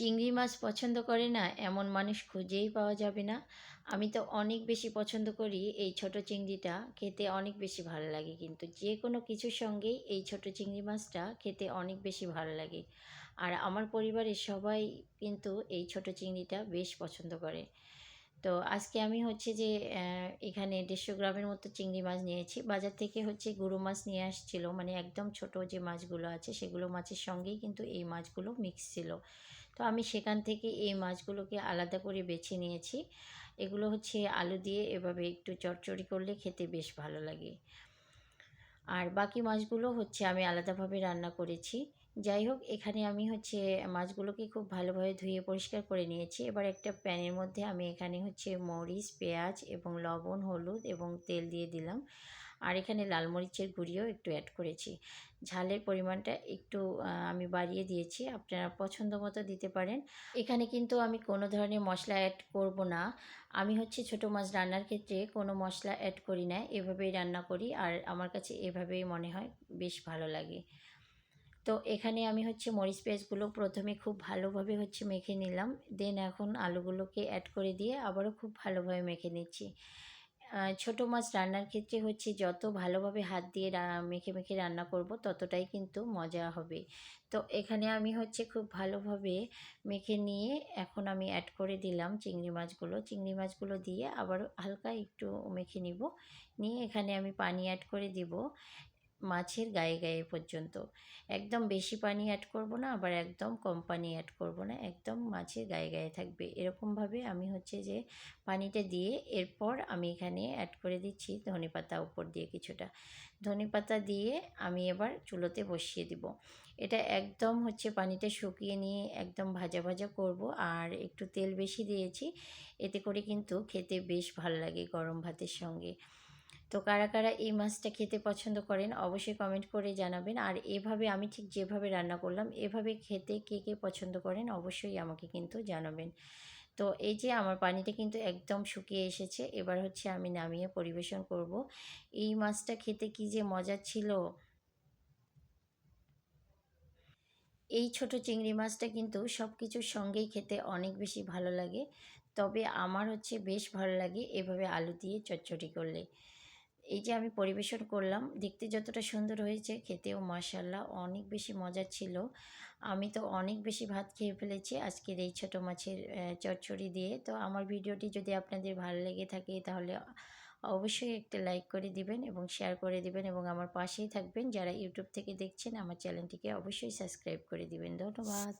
চিংড়ি মাছ পছন্দ করে না, এমন মানুষ খুঁজেই পাওয়া যাবে না। আমি তো অনেক বেশি পছন্দ করি এই ছোট চিংড়িটা, খেতে অনেক বেশি ভালো লাগে কিন্তু যে কোনো কিছুর সঙ্গেই এই ছোট চিংড়ি মাছটা খেতে অনেক বেশি ভালো লাগে। আর আমার পরিবারের সবাই কিন্তু এই ছোট চিংড়িটা বেশ পছন্দ করে। তো আজকে আমি হচ্ছে যে এখানে দেড়শো গ্রামের মতো চিংড়ি মাছ নিয়েছি। বাজার থেকে হচ্ছে গুঁড়ো মাছ নিয়ে আসছিল। মানে একদম ছোট যে মাছগুলো আছে, সেগুলো মাছের সঙ্গেই কিন্তু এই মাছগুলো মিক্স ছিল। তো আমি সেখান থেকে এই মাছগুলোকে আলাদা করে বেছে নিয়েছি। এগুলো হচ্ছে আলু দিয়ে এভাবে একটু চচ্চড়ি করলে খেতে বেশ ভালো লাগে। আর বাকি মাছগুলো হচ্ছে আমি আলাদাভাবে রান্না করেছি। যাই হোক, এখানে আমি হচ্ছে মাছগুলোকে খুব ভালোভাবে ধুয়ে পরিষ্কার করে নিয়েছি। এবার একটা প্যানের মধ্যে আমি এখানে হচ্ছে মরিচ, পেঁয়াজ এবং লবণ, হলুদ এবং তেল দিয়ে দিলাম। আর এখানে লাল মরিচের গুঁড়িও একটু অ্যাড করেছি। ঝালের পরিমাণটা একটু আমি বাড়িয়ে দিয়েছি। আপনারা পছন্দ মতো দিতে পারেন। এখানে কিন্তু আমি কোনো ধরনের মশলা অ্যাড করব না। আমি হচ্ছে ছোট মাছ রান্নার ক্ষেত্রে কোনো মশলা অ্যাড করি না। এভাবেই রান্না করি। আর আমার কাছে এভাবেই মনে হয় বেশ ভালো লাগে। তো এখানে আমি হচ্ছে মরিচ পেঁয়াজগুলো প্রথমে খুব ভালোভাবে হচ্ছে মেখে নিলাম। দেন এখন আলুগুলোকে অ্যাড করে দিয়ে আবারও খুব ভালোভাবে মেখে নিচ্ছি। ছোট মাছ রান্নার ক্ষেত্রে হচ্ছে যত ভালোভাবে হাত দিয়ে মেখে মেখে রান্না করব ততটাই কিন্তু মজা হবে। তো এখানে আমি হচ্ছে খুব ভালোভাবে মেখে নিয়ে এখন আমি অ্যাড করে দিলাম চিংড়ি মাছগুলো। চিংড়ি মাছগুলো দিয়ে আবার হালকা একটু মেখে নিব। নিয়ে এখানে আমি পানি অ্যাড করে দিব। মাছের গায়ে গায়ে পর্যন্ত। একদম বেশি পানি অ্যাড করব না, আবার একদম কম পানি অ্যাড করব না, একদম মাছের গায়ে গায়ে থাকবে। এরকমভাবে আমি হচ্ছে যে পানিটা দিয়ে এরপর আমি এখানে অ্যাড করে দিচ্ছি ধনে পাতা উপর দিয়ে কিছুটা। ধনে পাতা দিয়ে আমি এবার চুলোতে বসিয়ে দিব। এটা একদম হচ্ছে পানিটা শুকিয়ে নিয়ে একদম ভাজা ভাজা করব, আর একটু তেল বেশি দিয়েছি, এতে করে কিন্তু খেতে বেশ ভালো লাগে গরম ভাতের সঙ্গে। তো কারা কারা এই মাছটা খেতে পছন্দ করেন, অবশ্যই কমেন্ট করে জানাবেন। আর এভাবে আমি ঠিক যেভাবে রান্না করলাম, এভাবে খেতে কে কে পছন্দ করেন, অবশ্যই আমাকে কিন্তু জানাবেন। তো এই যে আমার পানিটা কিন্তু একদম শুকিয়ে এসেছে, এবার হচ্ছে আমি নামিয়ে পরিবেশন করব। এই মাছটা খেতে কি যে মজা ছিল? এই ছোট চিংড়ি মাছটা কিন্তু সব কিছুর সঙ্গেই খেতে অনেক বেশি ভালো লাগে। তবে আমার হচ্ছে বেশ ভালো লাগে এভাবে আলু দিয়ে চচ্চড়ি করলে। এই যে আমি পরিবেশন করলাম, দেখতে যতটা সুন্দর হয়েছে খেতেও মাশাল্লাহ অনেক বেশি মজার ছিল। আমি তো অনেক বেশি ভাত খেয়ে ফেলেছি আজকের এই ছোটো মাছের চচ্চড়ি দিয়ে। তো আমার ভিডিওটি যদি আপনাদের ভালো লেগে থাকে তাহলে অবশ্যই একটা লাইক করে দিবেন এবং শেয়ার করে দিবেন এবং আমার পাশেই থাকবেন। যারা ইউটিউব থেকে দেখছেন, আমার চ্যানেলটিকে অবশ্যই সাবস্ক্রাইব করে দিবেন। ধন্যবাদ।